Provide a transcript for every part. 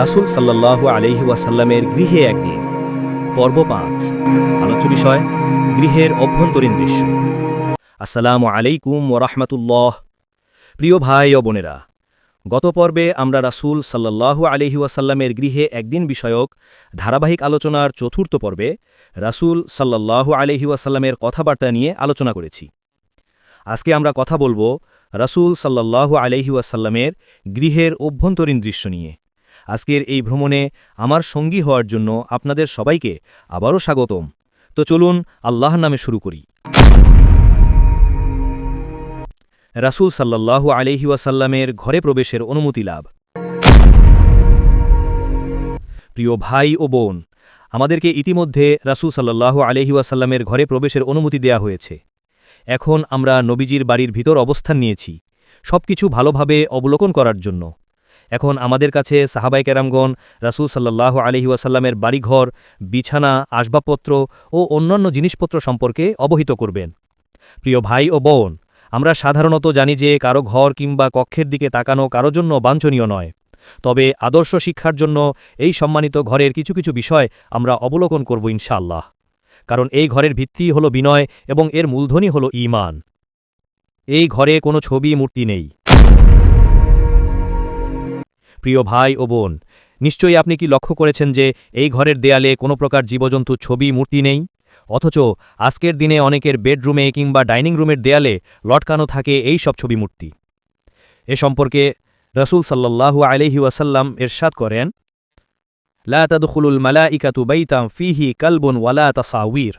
রাসূল সাল্লাল্লাহু আলাইহি ওয়াসাল্লামের গৃহে একদিন। পর্ব পাঁচ, আলোচ্য বিষয়, গৃহের অভ্যন্তরীণ দৃশ্য। আসসালামু আলাইকুম ওরহমতুল্লাহ প্রিয় ভাই ও বোনেরা, গত পর্বে আমরা রাসূল সাল্লাল্লাহু আলাইহি ওয়াসাল্লামের গৃহে একদিন বিষয়ক ধারাবাহিক আলোচনার চতুর্থ পর্বে রাসূল সাল্লাল্লাহু আলাইহি ওয়াসাল্লামের কথাবার্তা নিয়ে আলোচনা করেছি। আজকে আমরা কথা বলব রাসূল সাল্লাল্লাহু আলাইহি ওয়াসাল্লামের গৃহের অভ্যন্তরীণ দৃশ্য নিয়ে। আজকের এই ভ্রমণে আমার সঙ্গী হওয়ার জন্য আপনাদের সবাইকে আবারও স্বাগতম। তো চলুন আল্লাহ নামে শুরু করি। রাসূল সাল্লাল্লাহু আলাইহি ওয়াসাল্লামের ঘরে প্রবেশের অনুমতি লাভ। প্রিয় ভাই ও বোন, আমাদেরকে ইতিমধ্যে রাসূল সাল্লাল্লাহু আলাইহি ওয়াসাল্লামের ঘরে প্রবেশের অনুমতি দেয়া হয়েছে। এখন আমরা নবীজির বাড়ির ভিতর অবস্থান নিয়েছি, সবকিছু ভালোভাবে অবলোকন করার জন্য। এখন আমাদের কাছে সাহাবাই কেরামগণ রাসূল সাল্লাহ আলহি ওয়াসাল্লামের বাড়িঘর, বিছানা, আসবাবপত্র ও অন্যান্য জিনিসপত্র সম্পর্কে অবহিত করবেন। প্রিয় ভাই ও বোন, আমরা সাধারণত জানি যে কারও ঘর কিংবা কক্ষের দিকে তাকানো কারও জন্য বাঞ্ছনীয় নয়। তবে আদর্শ শিক্ষার জন্য এই সম্মানিত ঘরের কিছু কিছু বিষয় আমরা অবলোকন করব ইনশাআল্লাহ। কারণ এই ঘরের ভিত্তি হল বিনয় এবং এর মূলধনী হল ইমান এই ঘরে কোনো ছবি, মূর্তি নেই। প্রিয় ভাই ও বোন, নিশ্চয়ই আপনি কি লক্ষ্য করেছেন যে এই ঘরের দেয়ালে কোনো প্রকার জীবজন্তুর ছবি, মূর্তি নেই? অথচ আজকের দিনে অনেকের বেডরুমে কিংবা ডাইনিং রুমের দেয়ালে লটকানো থাকে এই সব ছবি, মূর্তি। এ সম্পর্কে রসুল সাল্লাল্লাহু আলহি ওয়াসাল্লাম এরশাদ করেন, লা তাদখুলুল মালাইকাতু বাইতাম ফিহি কালবুন ওয়ালা তাসাউির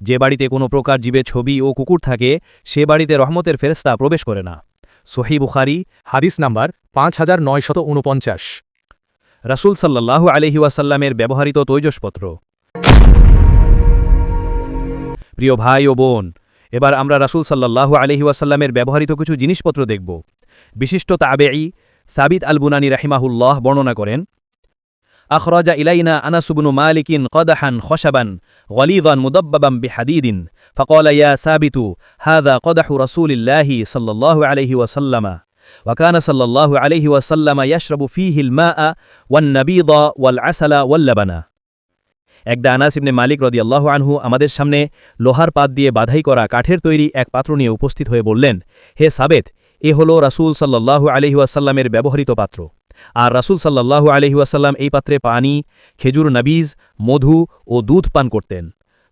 যে বাড়িতে কোনো প্রকার জীবে ছবি ও কুকুর থাকে, সে বাড়িতে রহমতের ফেরেস্তা প্রবেশ করে না। সহি বুখারি, হাদিস নাম্বার পাঁচ হাজার নয়শত উনপঞ্চাশ রাসুল সাল্লাল্লাহু আলহি ওয়াসাল্লামের ব্যবহৃত তৈজসপত্র। প্রিয় ভাই ও বোন, এবার আমরা রাসুল সাল্লাল্লাহু আলহি ওয়াসাল্লামের ব্যবহৃত কিছু জিনিসপত্র দেখব। বিশিষ্ট তাবেই সাবিত আল বুনানি রাহিমাহুল্লাহ বর্ণনা করেন أخرج إلينا أنس بن مالك قدحا خشبا غليظا مضببا بحديد فقال يا ثابت هذا قدح رسول الله صلى الله عليه وسلم وكان صلى الله عليه وسلم يشرب فيه الماء والنبيض والعسل واللبن একদা আনাস ইবনে মালিক রদিয়াল্লাহ আনহু আমাদের সামনে লোহার পাত দিয়ে বাধাই করা কাঠের তৈরি এক পাত্র নিয়ে উপস্থিত হয়ে বললেন হে সাবেত এ হল রাসূল সাল্লাল্লাহু আলহি ওয়াসাল্লামের ব্যবহৃত পাত্র আর রাসূল সাল্লাল্লাহু আলহি ওয়াসাল্লাম এই পাত্রে পানি, খেজুর নবীজ, মধু ও দুধ পান করতেন।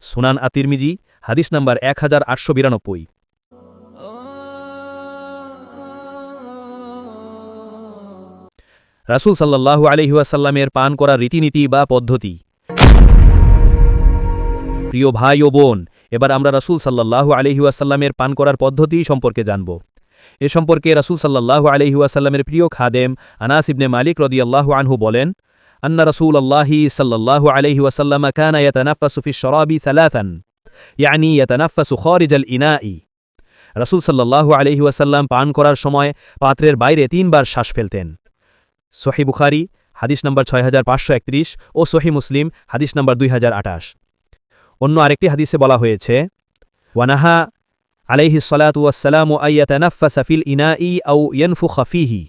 সুনান আতিরমিজি, হাদিস নাম্বার এক হাজার আটশো বিরানব্বই। রাসূল সাল্লাল্লাহু আলহি পান করা রীতিনীতি বা পদ্ধতি। প্রিয় ভাই ও বোন, এবার আমরা রাসূল সাল্লাল্লাহু আলহি ওয়াসাল্লামের পান করার পদ্ধতি সম্পর্কে জানব। এ সম্পর্কে রাসূল সাল্লাল্লাহু আলহি ওয়াসাল্লামের প্রিয় খাদেম আনাস ইবনে মালিক রদিয়াল্লাহু আনহু বলেন أن رسول الله صلى الله عليه وسلم كان يتنفس في الشراب ثلاثا يعني يتنفس خارج الإناء রসুল সাল্লাল্লাহু আলহি ওয়াসাল্লাম পান করার সময় পাত্রের বাইরে তিনবার শ্বাস ফেলতেন সহি বুখারি হাদিস নম্বর ছয় ও সহি মুসলিম হাদিস নম্বর দুই অন্য আরেকটি হাদিসে বলা হয়েছে ওয়ানাহা আলাইহি সলাতু ওয়াসালাম আইয়াতানাফা ফিল ইনাই আউ ইয়নফু খফিহি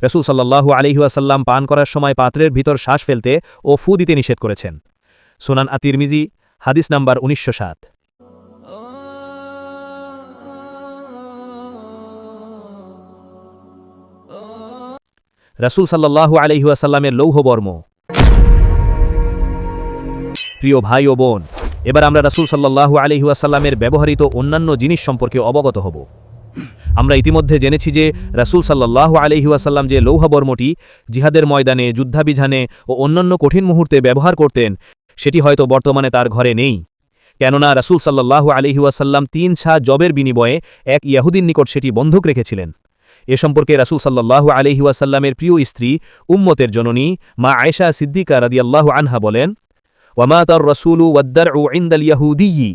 রসুল সাল্লাহু আলহি ওয়াসাল্লাম পান করার সময় পাত্রের ভিতর শ্বাস ফেলতে ও ফু দিতে নিষেধ করেছেন। সুনান আতিরমিজি, হাদিস নাম্বার উনিশশো সাত। রাসুল সাল্লাহু আলহি ওয়াসাল্লামের লৌহবর্ম প্রিয় ভাই ও বোন এবার আমরা রাসুল সাল্লাহু আলহি ওয়াসাল্লামের ব্যবহৃত অন্যান্য জিনিস সম্পর্কে অবগত হব। আমরা ইতিমধ্যে জেনেছি যে রাসুল সাল্লাহ আলহিউসাল্লাম যে লৌহবর্মটি জিহাদের ময়দানে, যুদ্ধাভিযানে ও অন্যান্য কঠিন মুহূর্তে ব্যবহার করতেন, সেটি হয়তো বর্তমানে তার ঘরে নেই। কেননা রাসুল সাল্লাহ আলহিউসাল্লাম তিন ছা জবের বিনিময়ে এক ইয়াহুদিন নিকট সেটি বন্ধক রেখেছিলেন। এ সম্পর্কে রাসুল সাল্লাহ আলহিউসাল্লামের প্রিয় স্ত্রী উম্মতের জননী মা আয়েশা সিদ্দিকা রাদিয়াল্লাহ আনহা বলেন ওয়ামা তার রসুলু ওয়াদ্দার ও ইন্দাল ইয়াহুদিয়ী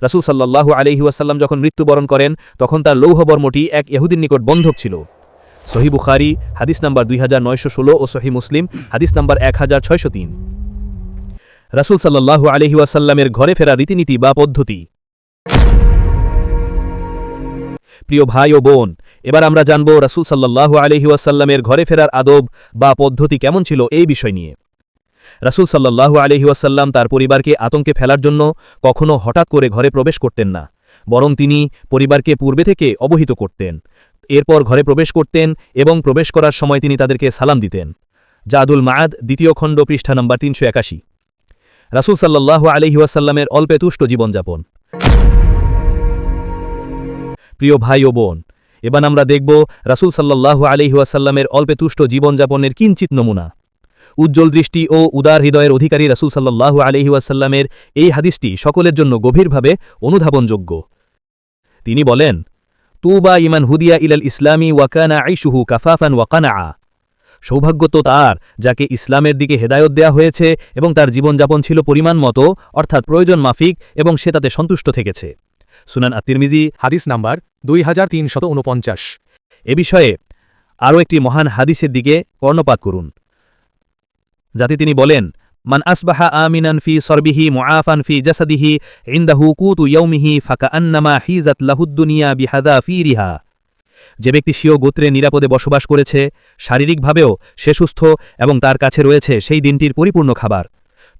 রাসুল সাল্লাহ আলহি ওয়াসাল্লাম যখন মৃত্যুবরণ করেন, তখন তার লৌহবর্মটি এক ইহুদিন নিকট বন্ধক ছিল। সহি বুখারি, হাদিস নাম্বার দুই ও সহি মুসলিম, হাদিস নাম্বার এক রাসুল সাল্লাহু আলহি ওয়াসাল্লামের ঘরে ফেরা রীতিনীতি বা পদ্ধতি? প্রিয় ভাই ও বোন, এবার আমরা জানব রাসূল সাল্লাল্লাহু আলহি ওয়াসাল্লামের ঘরে ফেরার আদব বা পদ্ধতি কেমন ছিল এই বিষয় নিয়ে। রাসূল আলহি ওয়াসাল্লাম তার পরিবারকে আতঙ্কে ফেলার জন্য কখনও হঠাৎ করে ঘরে প্রবেশ করতেন না, বরং তিনি পরিবারকে পূর্বে থেকে অবহিত করতেন। এরপর ঘরে প্রবেশ করতেন এবং প্রবেশ করার সময় তিনি তাদেরকে সালাম দিতেন। জাদুল মায়াদ দ্বিতীয় খণ্ড, পৃষ্ঠা নম্বর তিনশো একাশি। রাসুল সাল্লাহ আলহি ওয়াসাল্লামের অল্পে তুষ্ট জীবনযাপন। প্রিয় ভাই ও বোন, এবার আমরা দেখব রাসুল সাল্লাহ আলহি ওয়াসাল্লামের অল্পে তুষ্ট জীবনযাপনের কিঞ্চিত নমুনা। উজ্জ্বল দৃষ্টি ও উদার হৃদয়ের অধিকারী রাসুল সাল্লাহ আলহি ওয়াসাল্লামের এই হাদিসটি সকলের জন্য গভীরভাবে অনুধাবনযোগ্য। তিনি বলেন, তুবা ইমান হুদিয়া ইলাল ইসলামী ওয়াকানা আইশুহু কাফাফান ওয়াকানা আ সৌভাগ্য তো তার, যাকে ইসলামের দিকে হেদায়ত দেয়া হয়েছে এবং তার জীবনযাপন ছিল পরিমাণ মতো, অর্থাৎ প্রয়োজন মাফিক, এবং সে তাতে সন্তুষ্ট থেকেছে। সুনান আত্মিরমিজি, হাদিস নাম্বার দুই এ বিষয়ে আরও একটি মহান হাদিসের দিকে কর্ণপাত করুন। যাতে তিনি বলেন মান আসবাহা আমিনান ফি সরবিহি মুআফান ফি জাসাদিহি ইন্দাহু কুতু ইয়ৌমিহি ফাকা আন্নামা হিজাত লাহুদ্দুনিয়া বিহাদা ফি রিহা যে ব্যক্তি স্বীয় গোত্রে নিরাপদে বসবাস করেছে শারীরিকভাবেও সে সুস্থ এবং তার কাছে রয়েছে সেই দিনটির পরিপূর্ণ খাবার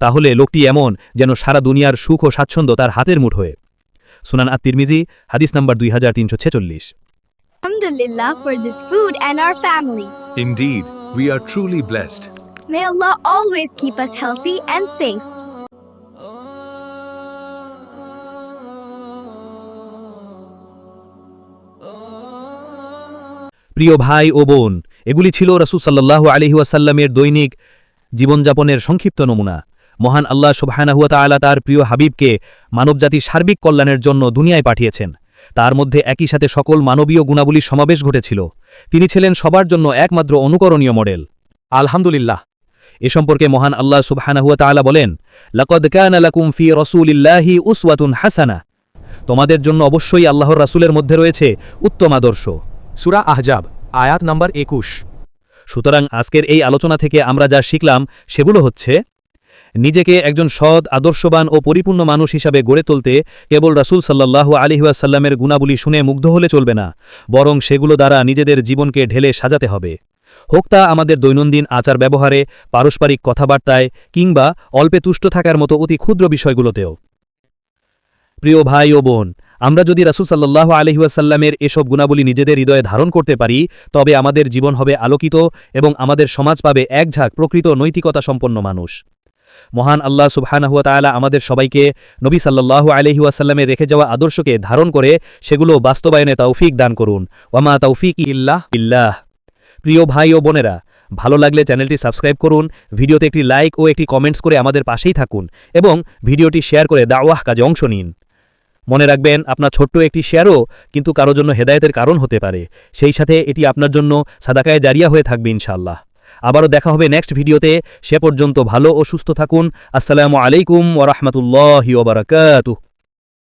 তাহলে লোকটি এমন যেন সারা দুনিয়ার সুখ ও স্বাচ্ছন্দ্য তার হাতের মুঠোয় সুনান আত তিরমিজি হাদিস নম্বর দুই হাজার তিনশো ছেচল্লিশ Alhamdulillah for this food and our family. Indeed, we are truly blessed. May Allah always keep us healthy and safe. প্রিয় ভাই ও বোন, এগুলি ছিল রাসুল সাল্লাহ দৈনিক জীবনযাপনের সংক্ষিপ্ত নমুনা। মহান আল্লাহ সুবহানাহুয়া তাআলা তার প্রিয় হাবিবকে মানবজাতির সার্বিক কল্যাণের জন্য দুনিয়ায় পাঠিয়েছেন। তার মধ্যে একই সাথে সকল মানবীয় গুণাবলীর সমাবেশ ঘটেছিল। তিনি ছিলেন সবার জন্য একমাত্র অনুকরণীয় মডেল। আলহামদুলিল্লাহ। এ সম্পর্কে মহান আল্লাহ সুবহানাহুয়া তাআলা বলেন, লাকদ কানা লাকুম ফি রাসূলিল্লাহি উসওয়াতুন হাসানা। তোমাদের জন্য অবশ্যই আল্লাহর রাসূলের মধ্যে রয়েছে উত্তম আদর্শ। সুরা আহজাব, আয়াত নাম্বার একুশ। সুতরাং আজকের এই আলোচনা থেকে আমরা যা শিখলাম, সেগুলো হচ্ছে, নিজেকে একজন সৎ, আদর্শবান ও পরিপূর্ণ মানুষ হিসাবে গড়ে তুলতে কেবল রাসুল সাল্লাহ আলিহাসাল্লামের গুণাবলী শুনে মুগ্ধ হলে চলবে না, বরং সেগুলো দ্বারা নিজেদের জীবনকে ঢেলে সাজাতে হবে। হোক তা আমাদের দৈনন্দিন আচার ব্যবহারে, পারস্পরিক কথাবার্তায় কিংবা অল্পে তুষ্ট থাকার মতো অতি ক্ষুদ্র বিষয়গুলোতেও। প্রিয় ভাই ও বোন, আমরা যদি রাসুল সাল্লাহ আলহিউসাল্লামের এসব গুণাবলী নিজেদের হৃদয়ে ধারণ করতে পারি, তবে আমাদের জীবন হবে আলোকিত এবং আমাদের সমাজ পাবে এক ঝাঁক প্রকৃত নৈতিকতা সম্পন্ন মানুষ। মহান আল্লাহ সুবহানাহুয়া আমাদের সবাইকে নবী আলাইহি ওয়াসাল্লামের রেখে যাওয়া আদর্শকে ধারণ করে সেগুলো বাস্তবায়নে তৌফিক দান করুন। ওয়ামা তৌফিক ইল্লাহ ইল্লাহ প্রিয় ভাই ও বোনেরা, ভালো লাগলে চ্যানেলটি সাবস্ক্রাইব করুন, ভিডিওতে একটি লাইক ও একটি কমেন্টস করে আমাদের পাশেই থাকুন এবং ভিডিওটি শেয়ার করে দাওয়াহ কাজে অংশ নিন। মনে রাখবেন, আপনার ছোট্ট একটি শেয়ারও কিন্তু কারও জন্য হেদায়তের কারণ হতে পারে। সেই সাথে এটি আপনার জন্য সাদাকায় জারিয়া হয়ে থাকবে ইনশাল্লাহ আবারও দেখা হবে নেক্সট ভিডিওতে। সে পর্যন্ত ভালো ও সুস্থ থাকুন। আসসালামু আলাইকুম ওরহমতুল্লাহ ওবরাকাতুহ